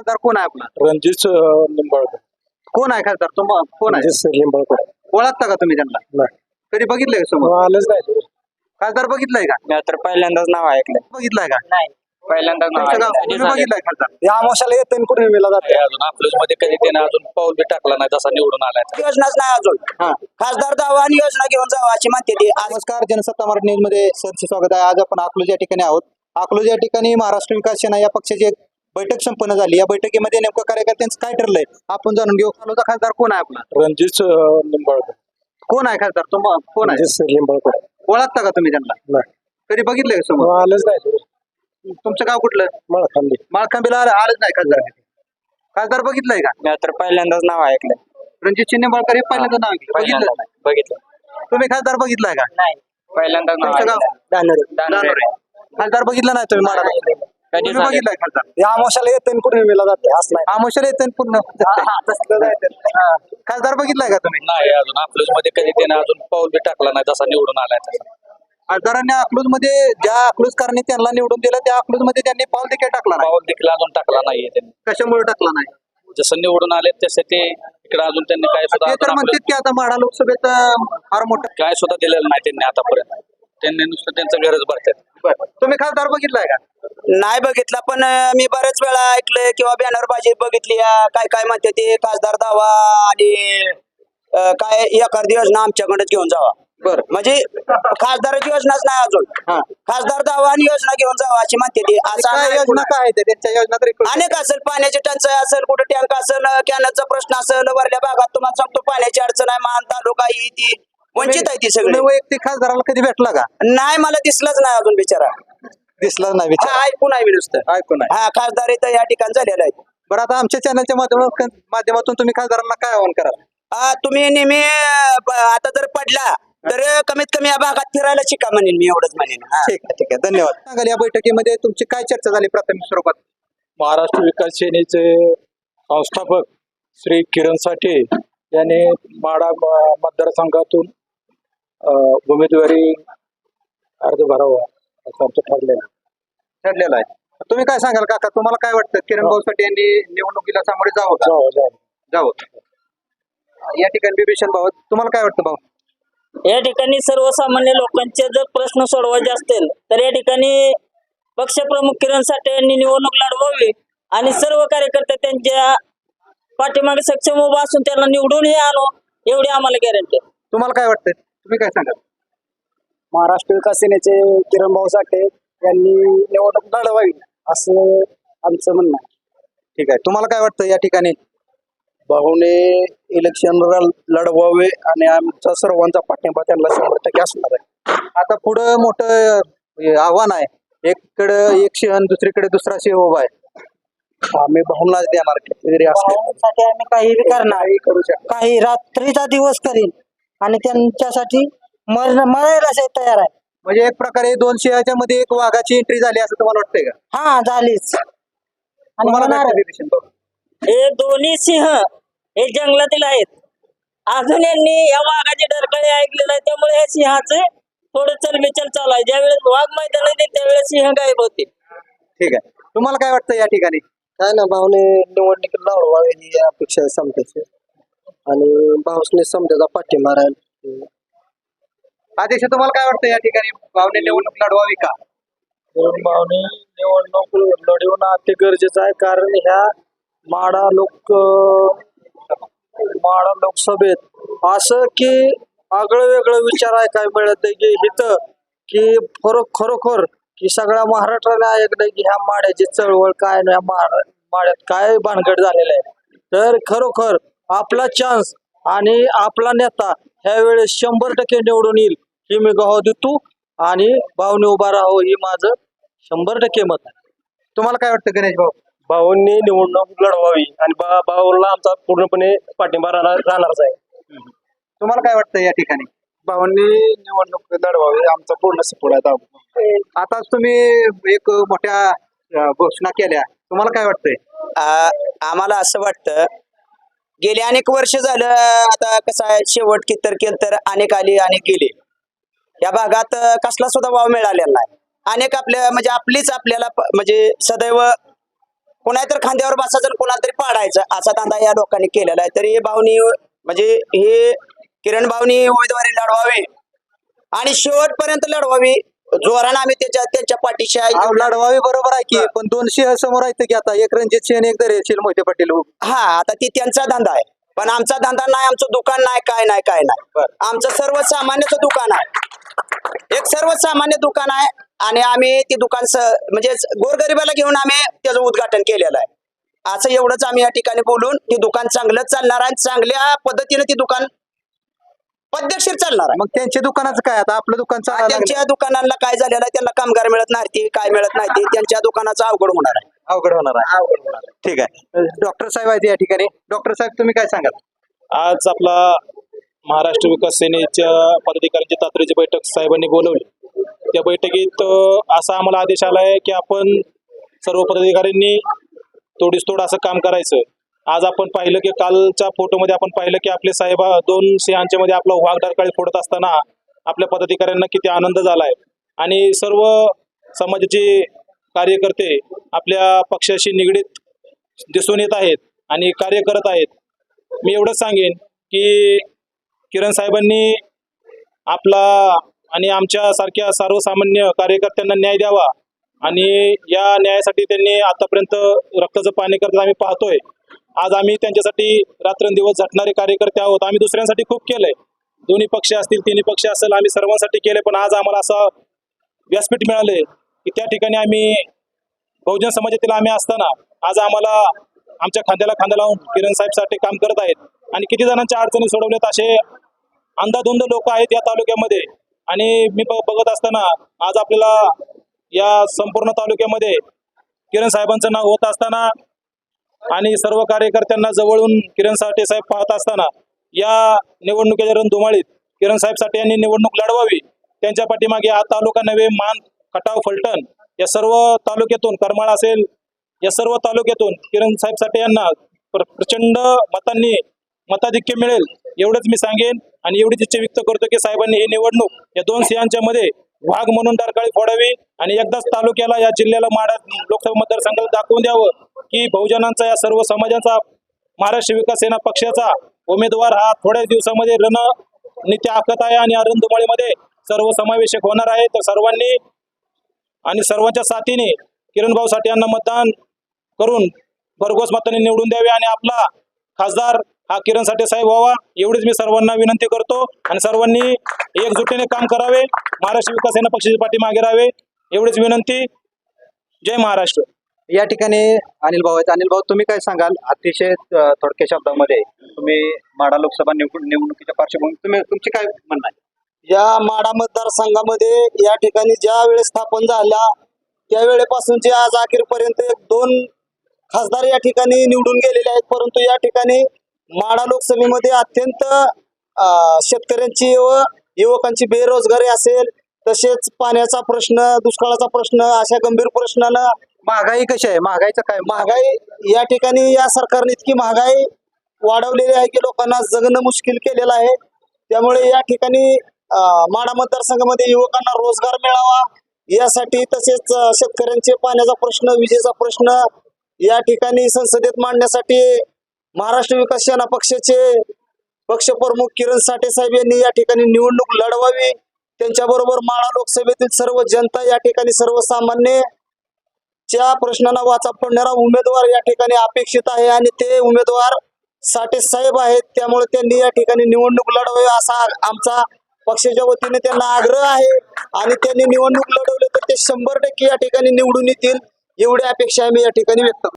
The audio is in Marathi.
खासदार कोण आहे आपला? रणजित लिंबाळकर कोण आहे खासदार? तुम कोण आहे? रणजित लिंबाळकर ओळखता का तुम्ही त्यांना? नाही. कधी बघितलंय का समोर? आलंच नाही खासदार बघितलंय का? मी तर पहिल्यांदाच नाव ऐकलं बघितलंय का? नाही. पहिल्यांदाच नाव तुमचं गाव ऐकलं तुम्ही बघितलंय खासदार या आमोशाला येते पूर्णिमेला जाते? अजून आपल्याच मध्ये कधी त्याने अजून पाऊल बी टाकला नाही जसा निवडून आलाय. तसा. योजनाच नाही अजून. हा. खासदार दावा आणि योजना घेऊन जावा अशी म्हणते ती. आज नमस्कार जनसत्ता मराठी न्यूजमध्ये सरचे स्वागत आहे. आज आपण अकलूज या ठिकाणी आहोत. अकलूज या ठिकाणी महाराष्ट्र विकास सेना या पक्षाची एक बैठक संपन्न झाली. या बैठकीमध्ये नेमकं कार्यकर्त्यांचं काय ठरलंय? आपण जाणून घेऊ. अकलूजचा खासदार कोण आहे आपला? रणजित लिंबाळकर कोण आहे खासदार? तुम कोण आहे? रणजित लिंबाळकर ओळखता का तुम्ही त्यांना? नाही. कधी बघितलंय का समोर? आलंच नाही तुमचं गाव कुठलं? मळखांदी माळखांबीला आलं- आलंच नाही खासदार. खासदार बघितलंय का? मी तर पहिल्यांदाच नाव ऐकलं रणजित निंबाळकर हे पहिल्यांदा नाव ऐकलं. बघितलं? पहिल्यांदा बघितलं तुम्ही खासदार बघितलाय का? नाही. पहिल्यांदाच नाव तुमचं गाव? ऐकलं दानोरे. दानोरे. खासदार बघितलं नाही तुम्ही मला? कधी तुम्ही झालं? बघितलाय खासदार या आमोशाला येते पूर्णिमेला जाते? असं नाही. आमोशला येते आणि पूर्ण? हा. खासदार बघितलाय का तुम्ही? नाही अजून आपल्याच मध्ये कधी त्याने अजून पाऊल बी टाकला नाही जसा निवडून आलाय तसा. खासदारांनी अकलूजमध्ये ज्या अकलूजकरांनी त्यांना निवडून दिलं त्या अकलूजमध्ये त्यांनी पाऊल देखील टाकला नाही. पाऊल देखील अजून टाकला नाहीये त्यांनी. कशामुळे टाकला नाही? जसं निवडून आले तसे ते इकडे अजून त्यांनी काय सुद्धा ते अजून तर आपलं म्हणतात की आता माढा लोकसभेत फार मोठं काय सुद्धा दिलेलं नाही त्यांनी आतापर्यंत. त्यांनी नुसतं त्यांचं घरच भरतात. तुम्ही खासदार बघितलाय का? नाही बघितला पण अं, मी बरेच वेळा ऐकलंय किंवा बॅनर बाजी बघितली अं, काय काय म्हणते ते खासदार दावा आणि अं, काय एखादी योजना आमच्याकडेच घेऊन जावा. बर. म्हणजे खासदाराची योजनाच नाही अजून. हा. खासदार दावा आणि योजना घेऊन जावा अशी म्हणते ती. असं काय आम्हाला योजना काय आहे ते? त्यांच्या योजना तरी कळू अनेक असेल पाण्याची टंचाई असेल कुठे टँक असेल कॅनलचा प्रश्न असेल वरल्या भागात तुम्हाला सांगतो पाण्याची अडचण आहे मान तालुका ही ती. वंचित आहे ती सगळी. वैयक्तिक खासदाराला कधी भेटला का? नाही मला दिसलंच नाही अजून बिचारा. दिसला नाही हा विचार ऐकून आहे मी नुसतं. ऐकून आहे हा खासदार इथं या ठिकाणी झालेला आहे. बरं आता आमच्या चॅनलच्या माध्यमातून माध्यमातून तुम्ही खासदारांना काय आवाहन कराल? हा, तुम्ही नेहमी अं, ब- आता जर पडला तर कमीत कमी या भागात फिरायला शिका म्हणेन मी एवढंच म्हणेन. हा. ठीक आहे ठीक आहे. धन्यवाद. सांगाल या बैठकीमध्ये तुमची काय चर्चा झाली प्राथमिक स्वरूपात? महाराष्ट्र विकास सेनेचे संस्थापक श्री किरण साठे यांनी माडा म- मतदारसंघातून उमेदवारी अर्ज भरावा असं आमचं ठरलेलं आहे. ठरलेलं आहे. तुम्ही काय सांगाल काका? तुम्हाला काय वाटतं? किरण भाऊसाठी यांनी निवडणुकीला सामोरे जावं का? जाऊ जाऊ जावं. या ठिकाणी बिभीषण भाऊ तुम्हाला काय वाटतं भाऊ? या ठिकाणी सर्वसामान्य लोकांचे जर प्रश्न सोडवायचे असतील तर या ठिकाणी पक्षप्रमुख किरण साठे यांनी निवडणूक लढवावी आणि सर्व कार्यकर्ते त्यांच्या पाठीमागे सक्षम उभा असून त्यांना निवडूनही आणू एवढी आम्हाला गॅरंटी तुम्हाला काय वाटतं? तुम्ही काय सांगाल? महाराष्ट्र विकास सेनेचे किरण भाऊ साठे यांनी निवडणूक लढवावी असं आमचं म्हणणं आहे. ठीक आहे. तुम्हाला काय वाटतं या ठिकाणी? भाऊने इलेक्शन लढवावे आणि आमचा सर्वांचा पाठिंबा त्यांना शंभर टक्के असणार आहे. आता पुढं मोठं हे आव्हान आहे. एककडं एक शहन दुसरीकडे दुसरा शह उभा आहे. आम्ही भाऊंनाच देणार कितीतरी असले भावांसाठी आम्ही काही करणार. काही करू शकतो. काही रात्रीचा दिवस करीन. आणि त्यांच्यासाठी मर मरायला से तयार आहे. म्हणजे एक प्रकारे दोन शहराच्या मध्ये एक वाघाची एंट्री झाली असं तुम्हाला वाटतंय का? हा झालीच. आणि तुम्हाला काय होणार वाटतं, बिभीषण भाऊ? हे दोन्ही सिंह हे जंगलातील आहेत. अजून यांनी या वाघाचे डरकळे ऐकलेलं आहे त्यामुळे हे सिंहाचे थोडं चलबिचल चालू आहे. ज्यावेळेस वाघ मैदानात येईल त्यावेळेस सिंह गायब होते. ठीक आहे. तुम्हाला काय वाटतं या ठिकाणी? काय ना भाऊने निवडणुकीत ही अपेक्षा आहे समजायची आणि भाऊसने समजायचा पाठिंबा राहील आदेश तुम्हाला काय वाटतं या ठिकाणी भावने निवडणूक लढवावी का? भाऊने निवडणूक लढवणं अति गरजेचं आहे. कारण ह्या माडा लोक माडा लोकसभेत असं की आगळं वेगळं विचार आहे काय मिळत आहे की इथं की खरो खरोखर की सगळ्या महाराष्ट्राने ऐकलंय की ह्या माड्याची चळवळ काय नाही माड माड्यात काय भानगड झालेलं आहे. तर खरोखर आपला चान्स आणि आपला नेता ह्या वेळेस शंभर टक्के निवडून येईल ही मी गहो देतो. आणि भावने उभा राहो ही माझं शंभर टक्के मत आहे. तुम्हाला काय वाटतं गणेश भाऊ? भाऊंनी निवडणूक लढवावी आणि बा भाऊला आमचा पूर्णपणे पाठिंबा राहणार राहणारच आहे. तुम्हाला काय वाटतं या ठिकाणी? भाऊंनी निवडणूक लढवावी आमचा पूर्ण सपोर्ट आहे. आताच तुम्ही एक मोठ्या घोषणा केल्या. तुम्हाला काय वाटतंय? आम्हाला असं वाटतं गेले अनेक वर्ष झालं आता कसं आहे शेवट कितर केलं तर अनेक आली अनेक गेले. या भागात कसला सुद्धा भाव मिळालेला नाही. अनेक आपल्या म्हणजे आपलीच आपल्याला म्हणजे सदैव कोणा तर खांद्यावर बसायचं आणि कोणाला तरी पाडायचं असा धंदा या लोकांनी केलेला आहे. तरी भावनी म्हणजे हे किरण भावनी उमेदवारी लढवावी आणि शेवटपर्यंत लढवावी जोरानं आम्ही त्याच्या त्यांच्या पाठीशी आहे. लढवावी बरोबर आहे की पण दोन सिंह समोर आहेत की आता? एक रणजित सिंह आणि एक दर्याशील मोहिते पाटील. हा आता ती त्यांचा धंदा आहे. पण आमचा धंदा नाही आमचं दुकान नाही काय नाही काय नाही. आमचं सर्वसामान्यचं दुकान आहे. एक सर्वसामान्य दुकान आहे आणि आम्ही ती दुकान म्हणजे गोरगरिबाला घेऊन आम्ही त्याचं उद्घाटन केलेलं आहे. असं एवढंच आम्ही या ठिकाणी बोलून ती दुकान चांगलं चालणार आहे चांगल्या पद्धतीने ती दुकान पद्धतशीर चालणार आहे. मग त्यांच्या दुकानाचं काय? आता आपलं दुकान चालायला लागलं. त्यांच्या दुकानांना काय झालेलं आहे? त्यांना कामगार मिळत नाही ती काय मिळत नाही ती त्यांच्या दुकानाचं अवघड होणार आहे. अवघड होणार आहे. ठीक आहे. डॉक्टर साहेब आहेत या ठिकाणी. डॉक्टर साहेब तुम्ही काय सांगाल? आज आपला महाराष्ट्र विकास सेनेच्या पदाधिकाऱ्यांची तातडीची बैठक साहेबांनी बोलवली. त्या बैठकीत अ, असा आम्हाला आदेश आला आहे की आपण सर्व पदाधिकाऱ्यांनी तोडीस तोड असं काम करायचं. आज आपण पाहिलं की कालच्या फोटोमध्ये आपण पाहिलं की आपले साहेब दोन सिंहांच्या मध्ये आपला वाघ डरकाळी फोडत असताना आपल्या पदाधिकाऱ्यांना किती आनंद झालाय. आणि सर्व समाजाचे कार्यकर्ते आपल्या पक्षाशी निगडीत दिसून येत आहेत आणि कार्य करत आहेत. मी एवढंच सांगेन की किरण साहेबांनी आपला आणि आमच्या सारख्या सर्वसामान्य कार्यकर्त्यांना न्याय द्यावा आणि या न्यायासाठी त्यांनी आतापर्यंत रक्ताचं पाणी करत आम्ही पाहतोय. आज आम्ही त्यांच्यासाठी रात्रंदिवस झटणारे कार्यकर्ते आहोत. आम्ही दुसऱ्यांसाठी खूप केलंय. दोन्ही पक्ष असतील तिन्ही पक्ष असेल आम्ही सर्वांसाठी केले पण आज आम्हाला असं व्यासपीठ मिळाले की त्या ठिकाणी आम्ही बहुजन समाजातील आम्ही असताना आज आम्हाला आमच्या खांद्याला खांदा लावून किरण साहेबसाठी काम करत आहेत. आणि किती जणांच्या अडचणी सोडवल्यात असे अंधाधुंद लोक आहेत या तालुक्यामध्ये. आणि मी बघत असताना आज आपल्याला या संपूर्ण तालुक्यामध्ये किरण साहेबांचं नाव होत असताना आणि सर्व कार्यकर्त्यांना जवळून किरण साठे साहेब पाहत असताना या निवडणुकीच्या रणधुमाळीत किरण साहेब साठे यांनी निवडणूक लढवावी त्यांच्या पाठीमागे हा तालुका नव्हे मान खटाव फलटण या सर्व तालुक्यातून करमाळ असेल या सर्व तालुक्यातून किरण साहेब साठे यांना प्रचंड मतांनी मताधिक्य मिळेल एवढंच मी सांगेन आणि एवढीच इच्छा व्यक्त करतो की साहेबांनी ही निवडणूक या दोन सिंहांच्या मध्ये वाघ म्हणून डरकाळी फोडावी आणि एकदाच तालुक्याला या जिल्ह्याला माडा लोकसभा मतदारसंघाला दाखवून द्यावं. की बहुजनांचा या सर्व समाजाचा महाराष्ट्र विकास सेना पक्षाचा उमेदवार हा थोड्याच दिवसामध्ये रण नित्य आखत आहे आणि अरुण सर्व समावेशक होणार आहे. तर सर्वांनी आणि सर्वांच्या साथीने किरण भाऊ साठे यांना मतदान करून भरघोस मताने निवडून द्यावे आणि आपला खासदार हा किरण साठे साहेब व्हावा एवढीच मी सर्वांना विनंती करतो. आणि सर्वांनी एकजुटीने काम करावे महाराष्ट्र विकास सेना पक्षाच्या पाठीमागे राहावे एवढीच विनंती. जय महाराष्ट्र. या ठिकाणी अनिल भाऊ आहेत. अनिल भाऊ तुम्ही काय सांगाल? अतिशय थोडक्या शब्दामध्ये तुम्ही माडा लोकसभा निवड- निवडणुकीच्या पार्श्वभूमी तुम्ही तुमची काय म्हणणं आहे? या माडा मतदारसंघामध्ये या ठिकाणी ज्या वेळेस स्थापन झाल्या त्यावेळेपासूनचे आज अखेरपर्यंत दोन खासदार या ठिकाणी निवडून गेलेले आहेत. परंतु या ठिकाणी माडा लोकसभेमध्ये अत्यंत शेतकऱ्यांची व युवकांची बेरोजगारी असेल तसेच पाण्याचा प्रश्न दुष्काळाचा प्रश्न अशा गंभीर प्रश्नानं महागाई कशी आहे? महागाईचं काय? महागाई या ठिकाणी या सरकारने इतकी महागाई वाढवलेली आहे की लोकांना जगणं मुश्किल केलेलं आहे. त्यामुळे या ठिकाणी माडा मतदारसंघामध्ये युवकांना रोजगार मिळावा यासाठी तसेच शेतकऱ्यांचे पाण्याचा प्रश्न विजेचा प्रश्न या ठिकाणी संसदेत मांडण्यासाठी महाराष्ट्र विकास सेना पक्षाचे पक्षप्रमुख किरण साठे साहेब यांनी या ठिकाणी निवडणूक लढवावी. त्यांच्याबरोबर माळा लोकसभेतील सर्व जनता या ठिकाणी सर्वसामान्य च्या प्रश्नांना वाचा पडणारा उमेदवार या ठिकाणी अपेक्षित आहे आणि ते उमेदवार साठे साहेब आहेत त्यामुळे त्यांनी या ठिकाणी निवडणूक लढवावी असा आमचा पक्षाच्या वतीने त्यांना आग्रह आहे. आणि त्यांनी निवडणूक लढवली तर ते शंभर टक्के या ठिकाणी निवडून येतील एवढी अपेक्षा आम्ही या ठिकाणी व्यक्त करतो.